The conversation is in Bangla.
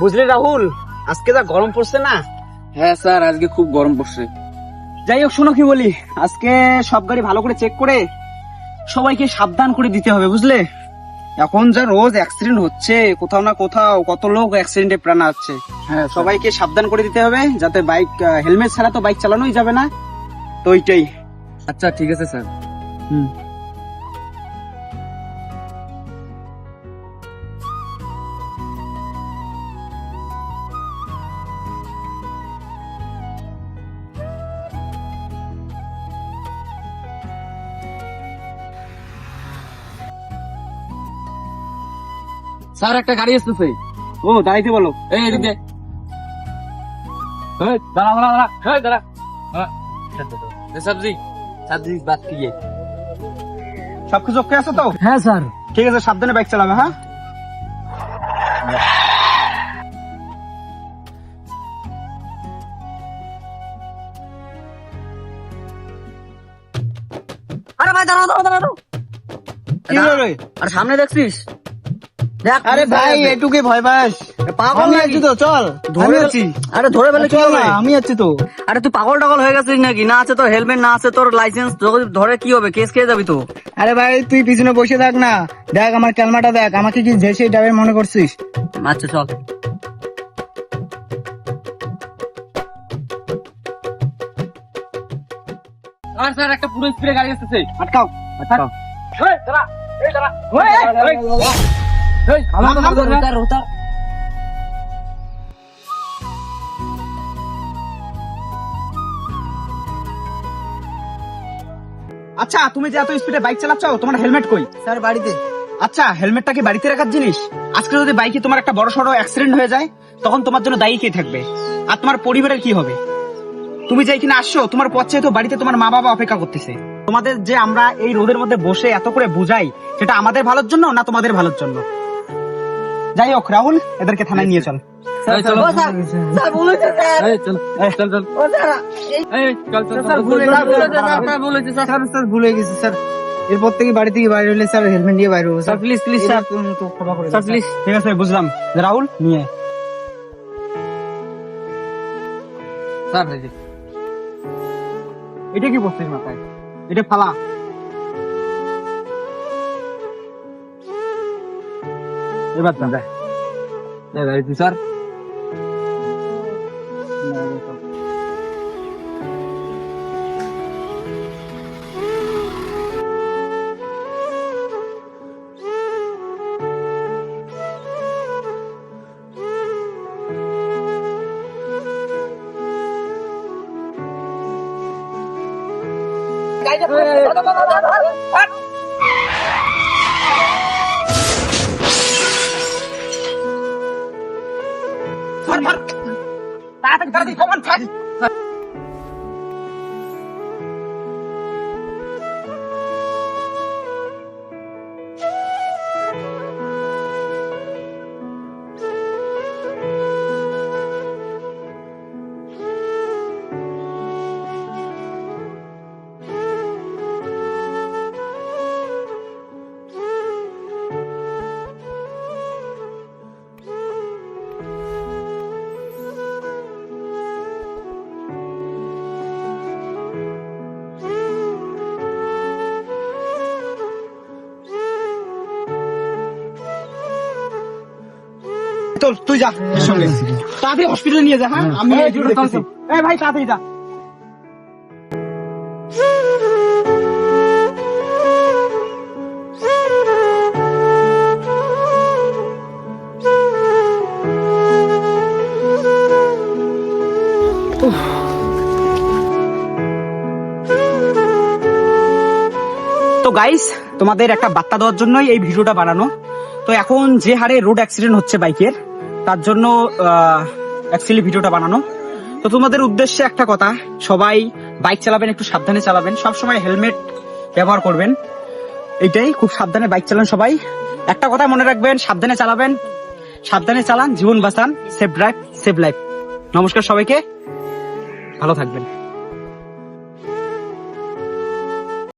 বুঝলি রাহুল আজকে যা গরম পড়ছে না? হ্যাঁ স্যার আজকে খুব গরম পড়ছে। যাই হোক শোনো কি বলি আজকে সব গাড়ি ভালো করে চেক করে সবাইকে সাবধান করে দিতে হবে বুঝলে? এখন যা রোজ অ্যাক্সিডেন্ট হচ্ছে কোথাও না কোথাও কত লোক অ্যাক্সিডেন্টে প্রাণ আছে হ্যাঁ সবাইকে সাবধান করে দিতে হবে যাতে বাইক হেলমেট ছাড়া তো বাইক চালানোই যাবে না। তো ওইটাই। আচ্ছা ঠিক আছে স্যার। হুম। স্যার একটা গাড়ি আসতেছে। ও দাঁড়াইতে বলো। এই এদিক। দাঁড়া দাঁড়া দাঁড়া। এই, দাঁড়া। দাঁড়া। সবজি সবজি বাদ কিয়ে সবকিছু ওকে আছে তো? হ্যাঁ স্যার। ঠিক আছে সাবধানে বাইক চালাবে হ্যাঁ? আরে ভাই দাঁড়াও দাঁড়াও দাঁড়াও। কি আর সামনে দেখছিস? দেখ আরে ভাই এটুকে ভয় পাস। পাগল আমি? আছি তো চল। ধরে আমি আছি। আরে ধরে ফেলে চল না, আমি আছি তো। আরে তুই পাগল টাগল হয়ে গেছিস নাকি? না আছে তোর হেলমেট না আছে তোর লাইসেন্স ধরে কি হবে? কেস খেয়ে যাবি তো। আরে ভাই তুই পিছনে বসে থাক না। দেখ আমার ক্যালমাটা দেখ। আমাকে কি যেসে ড্রাইভার মনে করছিস? আচ্ছা চল। স্যার একটা পুরো স্প্রে গাড়ি আসতেছে। আটকাও আটকাও। এই দাঁড়া। এই দাঁড়া উতার উতার আচ্ছা তুমি যে এত স্পিডে বাইক চালাচ্ছ তোমার হেলমেট কই? স্যার বাড়িতে। আচ্ছা হেলমেটটা কি বাড়িতে রাখার জিনিস? আজকে যদি বাইকে তোমার একটা বড় সড়ো অ্যাক্সিডেন্ট হয়ে যায় তখন তোমার জন্য দায়ী কে থাকবে? আর তোমার পরিবারের কি হবে? তুমি যে এখানে আসছো তোমার পথে তো বাড়িতে তোমার মা বাবা অপেক্ষা করতেছে। তোমাদের যে আমরা এই রোদের মধ্যে বসে এত করে বুঝাই সেটা আমাদের ভালোর জন্য না তোমাদের ভালোর জন্য? যাই হোক রাহুল এদেরকে থানায় নিয়ে চল। এই চলো। স্যার বলেছে স্যার। এই চল চল চল। ও স্যার এই চল চল স্যার, চল। ভুলে চল, গেছে, চল, স্যার, চল, চল, বলেছে, স্যার। স্যার স্যার ভুলে গেছি স্যার। এরপর থেকে বাড়ি থেকে বাইরে হলে স্যার হেলমেট নিয়ে বাইরে স্যার। Please please sir. ক্ষমা করে স্যার প্লিজ ঠিক আছে বুঝলাম। রাহুল নিয়ে স্যার এটা কি বলছিস মাথায়? এটা ফালা। এবার যা এই গাড়িতে স্যার তাড়াতাড়ি তাড়াতাড়ি কমান থাক চল তুই যা এর সঙ্গে। তাড়াতাড়ি হসপিটালে নিয়ে যা হ্যাঁ? আমি এই, চল, দেখতেছি। এই ভাই তাড়াতাড়ি যা। তো গাইস তোমাদের একটা বার্তা দেওয়ার জন্যই এই ভিডিওটা বানানো। তো এখন যে হারে রোড অ্যাক্সিডেন্ট হচ্ছে বাইকের তার জন্য অ্যাকচুয়ালি ভিডিওটা বানানো। তো তোমাদের উদ্দেশ্যে একটা কথা, সবাই বাইক চালাবেন, একটু সাবধানে চালাবেন। সব সময় হেলমেট ব্যবহার করবেন। এটাই, খুব সাবধানে বাইক চালান সবাই। একটা কথা মনে রাখবেন, সাবধানে চালাবেন, সাবধানে চালান, জীবন বাঁচান, সেফ ড্রাইভ, সেফ লাইফ। নমস্কার সবাইকে, ভালো থাকবেন।